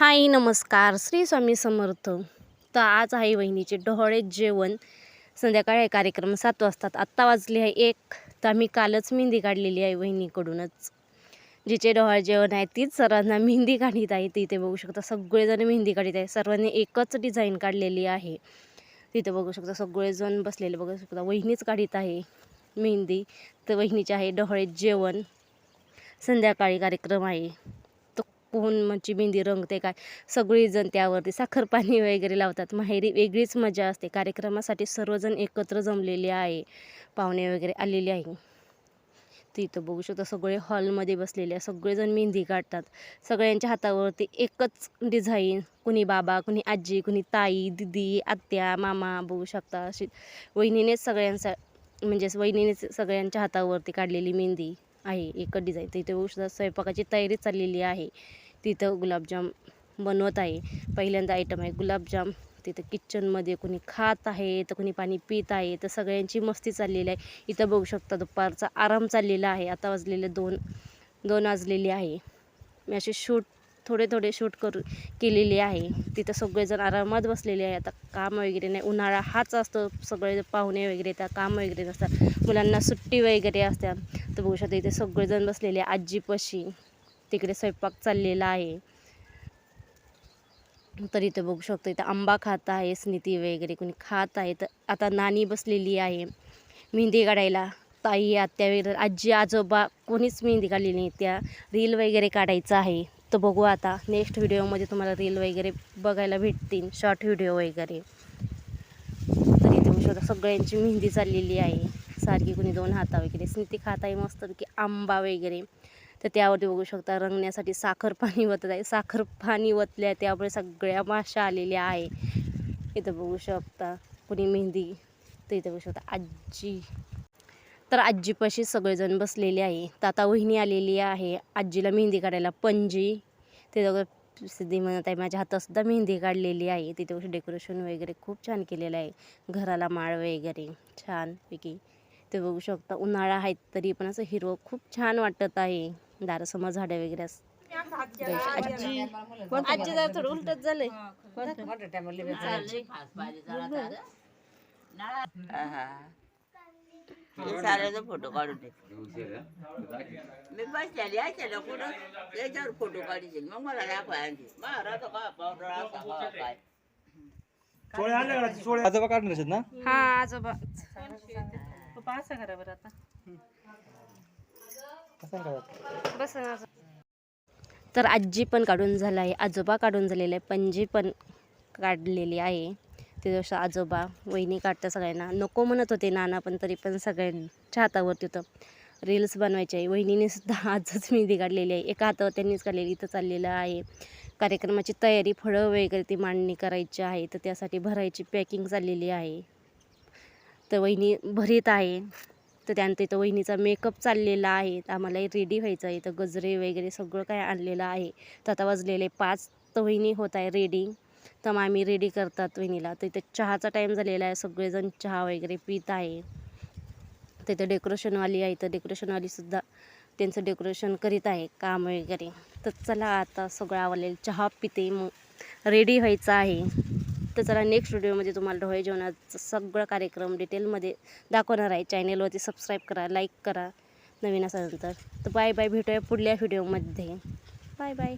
हाय नमस्कार. श्री स्वामी समर्थ. तर आज आहे वहिनीचे डोहळे जेवण संध्याकाळी हे कार्यक्रम सात वाजतात. आत्ता वाजले आहे एक. तर आम्ही कालच मेहंदी काढलेली आहे वहिनीकडूनच. जिचे डोहाळे जेवण आहे तीच सर्वांना मेहंदी काढीत आहे. तिथे बघू शकता सगळेजण मेहंदी काढीत आहे. सर्वांनी एकच डिझाईन काढलेली आहे. तिथे बघू शकता सगळेजण बसलेले बघू शकता. वहिनीच काढीत आहे मेहंदी. तर वहिनीचे आहे डोहळे जेवण. संध्याकाळी कार्यक्रम आहे. तो म्हणजे मेहंदी रंगते काय सगळीजण त्यावरती साखरपाणी वगैरे लावतात. माहेरी वेगळीच मजा असते. कार्यक्रमासाठी सर्वजण एकत्र जमलेले आहे. पाहुणे वगैरे आलेले आहे. तिथं बघू शकता सगळे हॉलमध्ये बसलेले आहे. सगळेजण मेहंदी काढतात. सगळ्यांच्या हातावरती एकच डिझाईन कुणी बाबा कुणी आजी कुणी ताई दिदी आत्या मामा बघू शकता अशी. वहिनीनेच सगळ्यांचा म्हणजेच वहिनीनेच सगळ्यांच्या हातावरती काढलेली मेहंदी आहे. एकच डिझाईन तिथे बघू शकता स्वयंपाकाची तयारी चाललेली आहे. तिथं गुलाबजाम बनवत आहे. पहिल्यांदा आयटम आहे गुलाबजाम. तिथं किचनमध्ये कोणी खात आहे तर कोणी पाणी पित आहे तर सगळ्यांची मस्ती चाललेली आहे. इथं बघू शकता दुपारचा आराम चाललेला आहे. आता वाजलेले दोन दोन वाजलेले आहे. मी असे शूट थोडे थोडे शूट करू केलेले आहे. तिथं सगळेजण आरामात बसलेले आहे. आता काम वगैरे नाही. उन्हाळा हाच असतो. सगळे पाहुणे वगैरे त्या काम वगैरे नसतात. मुलांना सुट्टी वगैरे असतात. तर बघू शकता इथे सगळेजण बसलेले आजीपाशी. तिकडे स्वयंपाक चाललेला आहे. तर इथे बघू शकतो इथं आंबा खात आहे स्निती वगैरे कोणी खात आहे. तर आता नानी बसलेली आहे मेहंदी काढायला. ताई आत्या वगैरे आजी आजोबा कोणीच मेहंदी काढलेली नाही. त्या रील वगैरे काढायचं आहे. तर बघू आता नेक्स्ट व्हिडिओमध्ये तुम्हाला रील वगैरे बघायला भेटतील शॉर्ट व्हिडिओ वगैरे. तर इथे बघू शकता सगळ्यांची मेहंदी चाललेली आहे. सारखी कोणी दोन हाता वगैरे स्निती खात आहे मस्त की आंबा वगैरे. तर त्यावरती बघू शकता रंगण्यासाठी साखर पाणी वतत आहे. साखर पाणी आहे त्यामुळे सगळ्या माशा आलेल्या आहे. इथं बघू शकता कुणी मेहंदी तर इथं बघू शकता आजी. तर आजीपाशी सगळेजण बसलेले आहे. तर आता वहिनी आलेली आहे. आजीला मेहंदी काढायला पणजी. ते दोघं सिद्धी म्हणत आहे माझ्या हातातसुद्धा मेहंदी काढलेली आहे. तिथे डेकोरेशन वगैरे खूप छान केलेलं आहे. घराला माळ वगैरे छानपैकी. ते बघू शकता उन्हाळा आहे तरी पण असं हिरवं खूप छान वाटत आहे. दारासमोर झाडं वगैरे आजी आजी जरा थोडं उलटच झालंय. साऱ्याचा फोटो काढून दे. मी बसलेली आहे कुठं? याच्यावर फोटो काढील मग मला दाखवा आणखी. महाराज का पावडर असा का काय? चोळे आणले का? चोळे आजोबा काढणार ना? हा आजोबा. कसं करायचं बस तर आजी पण काढून झाला आहे आजोबा काढून झालेलं आहे पणजी पण काढलेली आहे. ते दिवशी आजोबा वहिनी काढता सगळ्यांना. नको म्हणत होते नाना पण तरी पण सगळ्यांच्या हातावरती होतं. रील्स बनवायचे आहे. वहिनीने सुद्धा आजच मेहंदी काढलेली आहे. एका हातावर त्यांनीच काढलेली इथं चाललेलं आहे. कार्यक्रमाची तयारी फळं वगैरे ती मांडणी करायची आहे. तर त्यासाठी भरायची पॅकिंग चाललेली आहे. तर वहिनी भरीत आहे. तर त्यानंतर इथं वहिनीचा मेकअप चाललेला आहे. आम्हाला रेडी व्हायचं आहे. इथं गजरे वगैरे सगळं काय आणलेलं आहे. तर आता वाजलेले पाच. तर वहिनी होत आहे रेडी तर मग आम्ही रेडी करतात वहिनीला. तर इथं चहाचा टाईम झालेला आहे. सगळेजण चहा वगैरे पित आहे. तर इथं डेकोरेशनवाली आहे. तर डेकोरेशनवालीसुद्धा त्यांचं डेकोरेशन करीत आहे. काम वगैरे. तर चला आता सगळं आवडलेलं चहा पिते. मग रेडी व्हायचं आहे. तर चला नेक्स्ट व्हिडिओमध्ये तुम्हाला ढोळे जेवणाचा सगळं कार्यक्रम डिटेलमध्ये दाखवणार आहे. चॅनेलवरती सबस्क्राईब करा लाईक करा. नवीन असेल तर. बाय बाय भेटूया पुढल्या व्हिडिओमध्ये बाय बाय